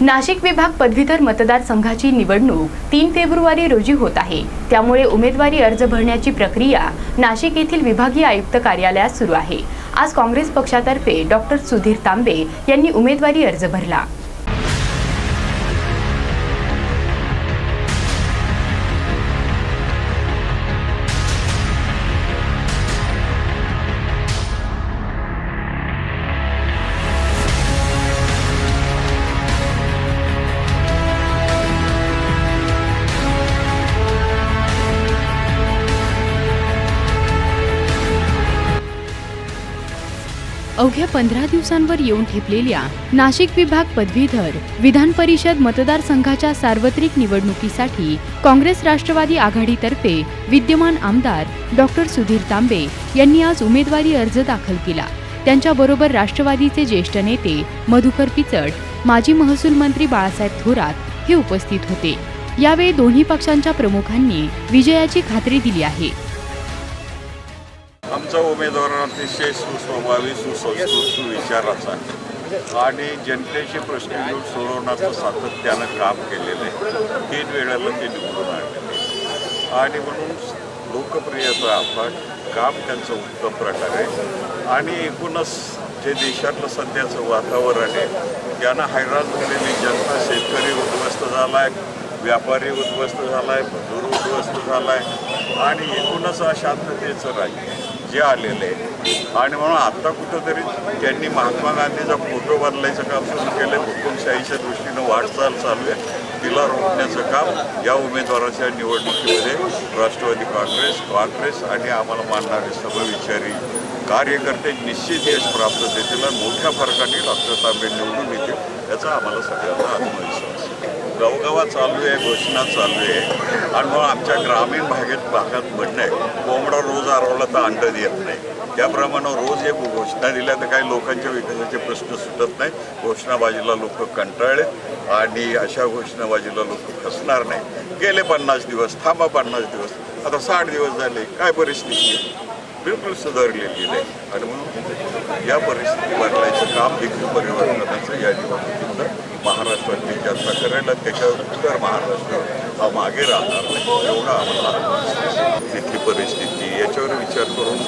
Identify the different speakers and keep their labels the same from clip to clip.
Speaker 1: नाशिक विभाग पदवीधर मतदारसंघाची निवडणूक तीन फेब्रुवारी रोजी होत आहे. त्यामुळे उमेदवारी अर्ज भरण्याची प्रक्रिया नाशिक येथील विभागीय आयुक्त कार्यालयात सुरू आहे. आज काँग्रेस पक्षातर्फे डॉक्टर सुधीर तांबे यांनी उमेदवारी अर्ज भरला. अवघ्या पंधरा दिवसांवर येऊन ठेपलेल्या नाशिक विभाग पदवीधर विधान परिषद मतदारसंघाच्या सार्वत्रिक निवडणुकीसाठी काँग्रेस राष्ट्रवादी आघाडीतर्फे विद्यमान आमदार डॉक्टर सुधीर तांबे यांनी आज उमेदवारी अर्ज दाखल केला. त्यांच्याबरोबर राष्ट्रवादीचे ज्येष्ठ नेते मधुकर पिचड माजी महसूल मंत्री बाळासाहेब थोरात हे उपस्थित होते. यावेळी दोन्ही पक्षांच्या प्रमुखांनी विजयाची खात्री दिली आहे.
Speaker 2: आमचा उमेदवार अतिशय सुस्वभावी सुसंस्कृत सुविचाराचा आणि जनतेचे प्रश्न घेऊन सोडवण्याचं सातत्यानं काम केलेलं आहे. तीन वेळेला ते निवडून आणले. आणि म्हणून लोकप्रियता आपण काम त्यांचं उत्तम प्रकारे आणि एकूणच जे देशातलं सध्याचं वातावरण आहे त्यांना हैराण झालेली जनता शेतकरी उद्ध्वस्त झाला आहे व्यापारी उद्ध्वस्त झाला आहे मजूर उद्ध्वस्त झाला आहे आणि एकूणच अशांततेचं राज्य जे आलेलं आहे आणि म्हणून आत्ता कुठंतरी त्यांनी महात्मा गांधीचा फोटो बदलायचं काम सुरू केलं आहे हुकुमशाहीच्या दृष्टीनं वाटचाल चालू आहे. तिला रोखण्याचं काम या उमेदवाराच्या निवडणुकीमध्ये राष्ट्रवादी काँग्रेस काँग्रेस आणि आम्हाला मानणारे समविचारी कार्यकर्ते निश्चित यश प्राप्त देतील आणि मोठ्या फरकाने डॉक्टर तांबे निवडून येतील याचा आम्हाला सगळ्यांना आत्मविश्वास गावगावात चालू आहे घोषणा चालू आहे. आणि मग आमच्या ग्रामीण भागात भागात म्हणणं आहे कोंबडा रोज आरवला तर अंड देत नाही. त्याप्रमाणे रोज एक घोषणा दिल्या तर काही लोकांच्या विकासाचे प्रश्न सुटत नाही. घोषणाबाजीला लोक कंटाळले आणि अशा घोषणाबाजीला लोक फसणार नाही. गेले पन्नास दिवस थांबा पन्नास दिवस. आता साठ दिवस झाले काय परिस्थिती आहे? बिलकुल सुधारलेली आहे आणि म्हणून या परिस्थिती बदलायचं काम देखील परिवर्तनाचं या निवडणुकीचं महाराष्ट्रातली जनता करायला त्याच्यावर उत्तर महाराष्ट्र हा मागे राहणार नाही एवढा आम्हाला. तिथली परिस्थिती याच्यावर विचार करून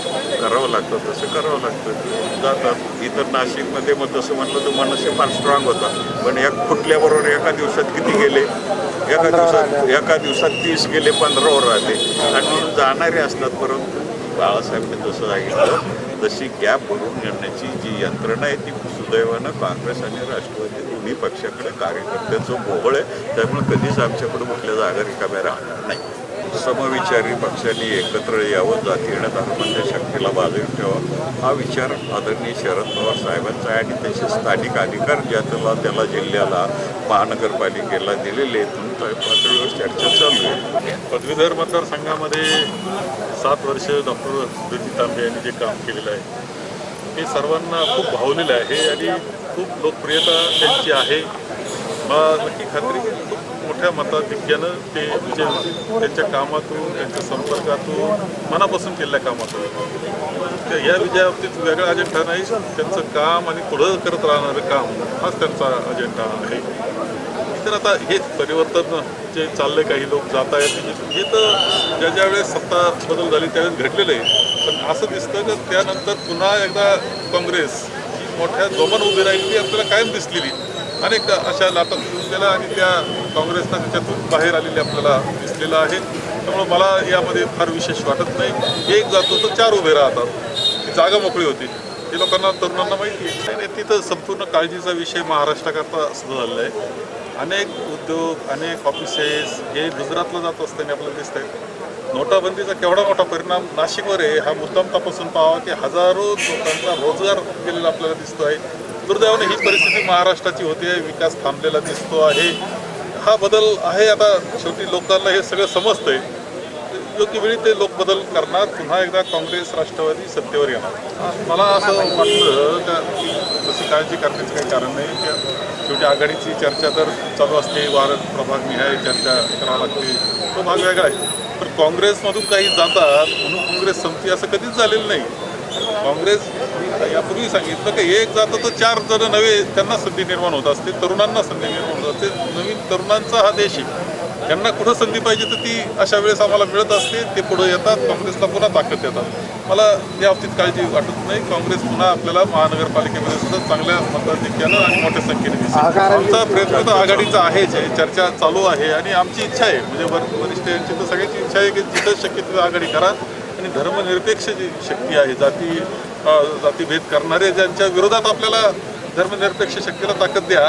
Speaker 2: करावं लागतं तसं करावं लागतं. जातात इतर नाशिकमध्ये मग तसं म्हटलं तर मनसे फार स्ट्रॉंग होता पण एक फुटल्याबरोबर एका दिवसात किती गेले? एका दिवसात एका दिवसात तीस गेले पंधरावर राहिले. आणि म्हणून जाणारे असतात परंतु बाळासाहेबांनी जसं सांगितलं तशी गॅप भरून घेण्याची जी यंत्रणा आहे ती सुदैवानं काँग्रेस आणि राष्ट्रवादी दोन्ही पक्षाकडे कार्यकर्त्याचं मोहळ आहे. त्यामुळे कधीच आमच्याकडे कुठल्या जागा रिकाम्या राहणार नाही. समविचारी पक्षांनी एकत्र यावं जाती येणं धर्माच्या शक्तीला बाजून ठेवा. हा विचार आदरणीय शरद पवार साहेबांचा आहे आणि त्याचे स्थानिक अधिकार ज्या त्याला जिल्ह्याला महानगरपालिकेला दिलेले आहेत म्हणून पातळीवर चर्चा चालू आहे.
Speaker 3: पदवीधर मतदारसंघामध्ये सात वर्ष डॉक्टर सुधीर तांबे यांनी जे काम केलेलं आहे हे सर्वांना खूप भावलेलं आहे आणि खूप लोकप्रियता त्यांची आहे. मला नक्की खात्री खूप मोठ्या मताधिक्यानं ते म्हणजे त्यांच्या कामातून त्यांच्या संपर्कातून मनापासून केलेल्या कामातून. या विजयाबाबतीत वेगळा अजेंडा नाही त्यांचं काम आणि पुढं करत राहणारं काम हाच त्यांचा अजेंडा आहे. तर आता हेच परिवर्तन जे चाललंय काही लोक जात आहेत हे तर ज्या ज्या वेळेस सत्ता बदल झाली त्यावेळेस घडलेलं आहे. पण असं दिसतं की त्यानंतर पुन्हा एकदा काँग्रेस ही मोठ्या जोमान उभी राहिली ती आपल्याला कायम दिसलेली. अनेक अशा लाटात घेऊन गेल्या आणि त्या काँग्रेसनं त्याच्यातून बाहेर आलेली आपल्याला दिसलेलं आहे. त्यामुळं मला यामध्ये फार विशेष वाटत नाही. एक जातो तर चार उभे राहतात. ती जागा मोकळी होती. हे लोकांना तरुणांना माहिती आहे. तिथं संपूर्ण काळजीचा विषय महाराष्ट्राकरता सुरू झालेला आहे. अनेक उद्योग अनेक ऑफिसेस हे गुजरातला जात असताना आपल्याला दिसतंय. नोटाबंदीचा केवढा मोठा परिणाम नाशिकवर आहे हा मुद्दाम तपासून पाहावा की हजारो लोकांचा रोजगार गेलेला आपल्याला दिसतो आहे दुर्दैवाने ही परिस्थिती महाराष्ट्राची होते विकास थांबलेला दिसतो आहे. हा बदल आहे आता शेवटी लोकांना हे सगळं समजतंय. योग्य वेळी ते लोक बदल करणार पुन्हा एकदा काँग्रेस राष्ट्रवादी सत्तेवर येणार. मला असं वाटतं का तशी काळजी करण्याचं काही कारण नाही शेवटी आघाडीची चर्चा तर चालू असते वार प्रभाग निहाय चर्चा करावी लागते. तो भाग वेगळा आहे. पण काँग्रेसमधून काही जातात म्हणून काँग्रेस संपती असं कधीच झालेलं नाही. काँग्रेस यापूर्वी सांगितलं की एक जातं तर चार जण नवे त्यांना संधी निर्माण होत असते तरुणांना संधी निर्माण होत असते. नवीन तरुणांचा हा देश आहे. त्यांना कुठं संधी पाहिजे तर ती अशा वेळेस आम्हाला मिळत असते ते पुढे येतात काँग्रेसला पुन्हा ताकद देतात. मला या बाबतीत काळजी वाटत नाही. काँग्रेस पुन्हा आपल्याला महानगरपालिकेमध्ये सुद्धा चांगल्या मताधिक्यानं आणि मोठ्या संख्येने आमचा प्रयत्न तर आघाडीचा आहेच आहे चर्चा चालू आहे आणि आमची इच्छा आहे. म्हणजे वर वरिष्ठ यांची तर सगळ्यांची इच्छा आहे की जिथं शक्य तिथं आघाडी करा आणि धर्मनिरपेक्ष जी शक्ती आहे जाती जातीभेद करणारे ज्यांच्या विरोधात आपल्याला धर्मनिरपेक्ष शक्तीला ताकद द्या.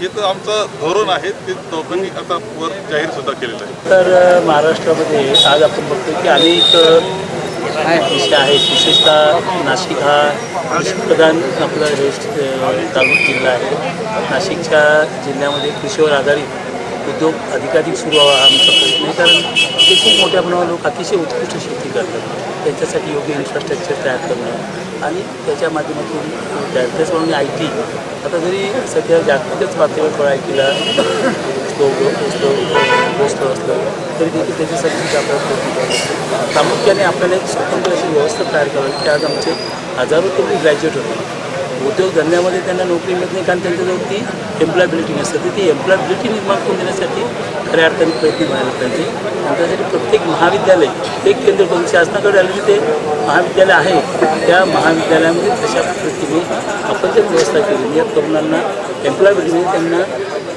Speaker 3: हे तर आमचं धोरण आहे. ते दोघांनी आता वर जाहीर सुद्धा केलेलं आहे.
Speaker 4: तर महाराष्ट्रामध्ये आज आपण बघतो की अनेक विषय आहेत. विशेषतः नाशिक हा कृषीप्रधान आपला हे तालुक जिल्हा आहे. नाशिकच्या जिल्ह्यामध्ये कृषीवर आधारित उद्योग अधिकाधिक सुरू व्हावा हा आमचा प्रयत्न आहे. कारण ते खूप मोठ्या प्रमाणावर लोक अतिशय उत्कृष्ट शेती करतात. त्यांच्यासाठी योग्य इन्फ्रास्ट्रक्चर तयार करणं आणि त्याच्या माध्यमातून त्याचप्रमाणे आय टी आता जरी सध्या जागतिकच पातळीवर थोडा आय टीला पोचलं असलं तरी देखील त्याच्यासाठी आपल्याला प्रयत्न प्रामुख्याने आपल्याला एक स्वतंत्र अशी व्यवस्था तयार करावी. की आज आमचे हजारो तरी ग्रॅज्युएट होते. उद्योगधंद्यामध्ये त्यांना नोकरी मिळत नाही कारण त्यांच्याजवळ ती एम्प्लॉयबिलिटी नसते. तर ती एम्प्लॉयबिलिटी निर्माण करून देण्यासाठी खऱ्या अर्थाने प्रयत्न व्हायला पाहिजे. आणि त्यासाठी प्रत्येक महाविद्यालय एक केंद्र करून शासनाकडे आलेले ते महाविद्यालय आहे. त्या महाविद्यालयामध्ये तशा पद्धतीने आपण जर व्यवस्था केली या तरुणांना एम्प्लॉयबिलिटी म्हणजे त्यांना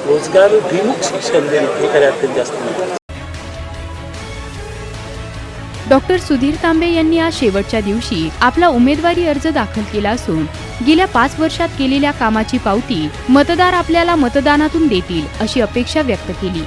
Speaker 4: रोजगारभिमुख शिक्षण देणं हे खऱ्या अर्थाने जास्त
Speaker 1: डॉक्टर सुधीर तांबे यांनी आज शेवटच्या दिवशी आपला उमेदवारी अर्ज दाखल केला असून गेल्या पाच वर्षात केलेल्या कामाची पावती मतदार आपल्याला मतदानातून देतील अशी अपेक्षा व्यक्त केली.